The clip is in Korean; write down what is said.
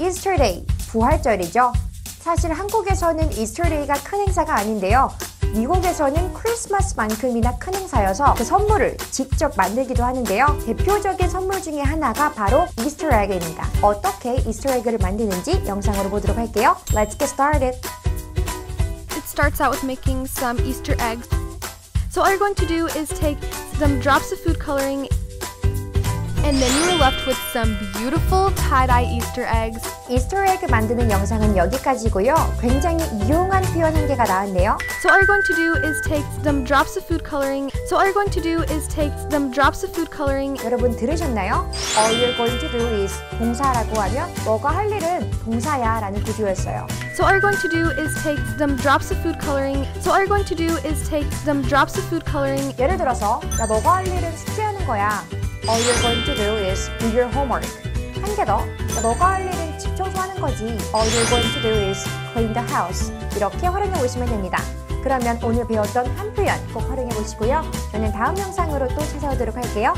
Day, 부활절이죠. 사실 한국에서는 이스터데이가 큰 행사가 아닌데요. 미국에서는 크리스마스만큼이나 큰 행사여서 그 선물을 직접 만들기도 하는데요. 대표적인 선물 중에 하나가 바로 이스터 에그입니다. 어떻게 이스터 에그를 만드는지 영상으로 보도록 할게요. Let's get started. It starts out with making some Easter eggs. So all you're going to do is take some drops of food coloring and then you are left with some beautiful tie-dye Easter eggs. 이스터 에그 만드는 영상은 여기까지고요. 굉장히 이용한 표현 한 개가 나왔네요. So all you're going to do is take some drops of food coloring. So all you're going to do is take some drops of food coloring 여러분 들으셨나요? All you're going to do is 동사라고 하면 너가 할 일은 동사야 라는 구조였어요. So all you're going to do is take some drops of food coloring. So all you're going to do is take some drops of food coloring 예를 들어서 야 너가 할 일은 숙제하는 거야. All you're going to do is do your homework. 한 개 더. 야 너가 할 일은 집 청소하는 거지. All you're going to do is clean the house. 이렇게 활용해 보시면 됩니다. 그러면 오늘 배웠던 한 표현 꼭 활용해 보시고요. 저는 다음 영상으로 또 찾아오도록 할게요.